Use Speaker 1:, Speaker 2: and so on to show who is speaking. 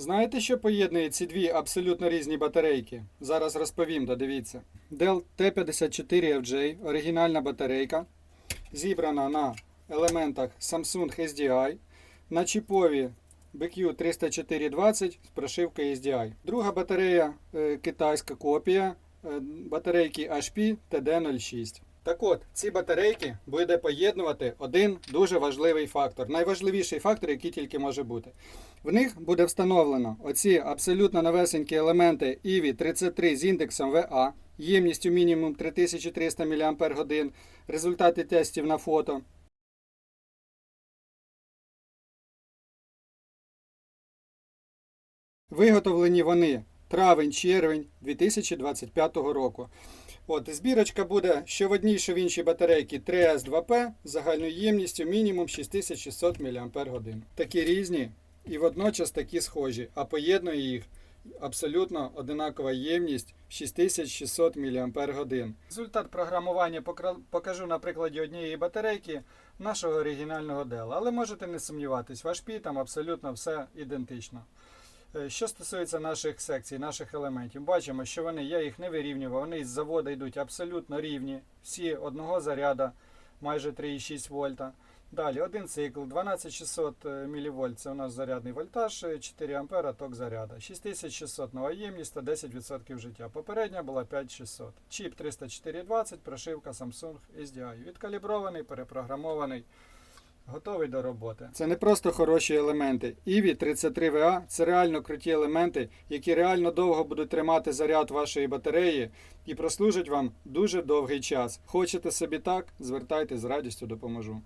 Speaker 1: Знаєте, що поєднує ці дві абсолютно різні батарейки? Зараз розповім, додивіться. Dell T54FJ, оригінальна батарейка, зібрана на елементах Samsung SDI, на чіпові BQ30420 з прошивкою SDI. Друга батарея е, китайська копія е, батарейки HP TD06. Так от, ці батарейки буде поєднувати один дуже важливий фактор, найважливіший фактор, який тільки може бути. В них буде встановлено оці абсолютно новесенькі елементи EVI 33 з індексом VA, ємністю мінімум 3300 мАч, результати тестів на фото. Виготовлені вони травень-червень 2025 року. От, збірочка буде що в одній, що в іншій батарейці 3S2P з загальною ємністю мінімум 6600 мАч. Такі різні і водночас такі схожі, а поєднує їх абсолютно одинакова ємність 6600 мАч. Результат програмування покажу на прикладі однієї батарейки нашого оригінального Dell. Але можете не сумніватись, в HP там абсолютно все ідентично. Е, Що стосується наших секцій, наших елементів, бачимо, що вони, я їх не вирівнював, вони з заводу йдуть абсолютно рівні, всі одного заряда, майже 3,6 вольта. Далі один цикл, 12600 мВ, це у нас зарядний вольтаж, е, 4 ампера ток заряда. 6600 нова ємність та 10% життя. Попередня була 5600. Чіп 30420, прошивка Samsung SDI. Відкалібрований, перепрограмований. Готовий до роботи. Це не просто хороші елементи. Іві 33VA це реально круті елементи, які реально довго будуть тримати заряд вашої батареї і прослужать вам дуже довгий час. Хочете собі так? Звертайте з радістю допоможу.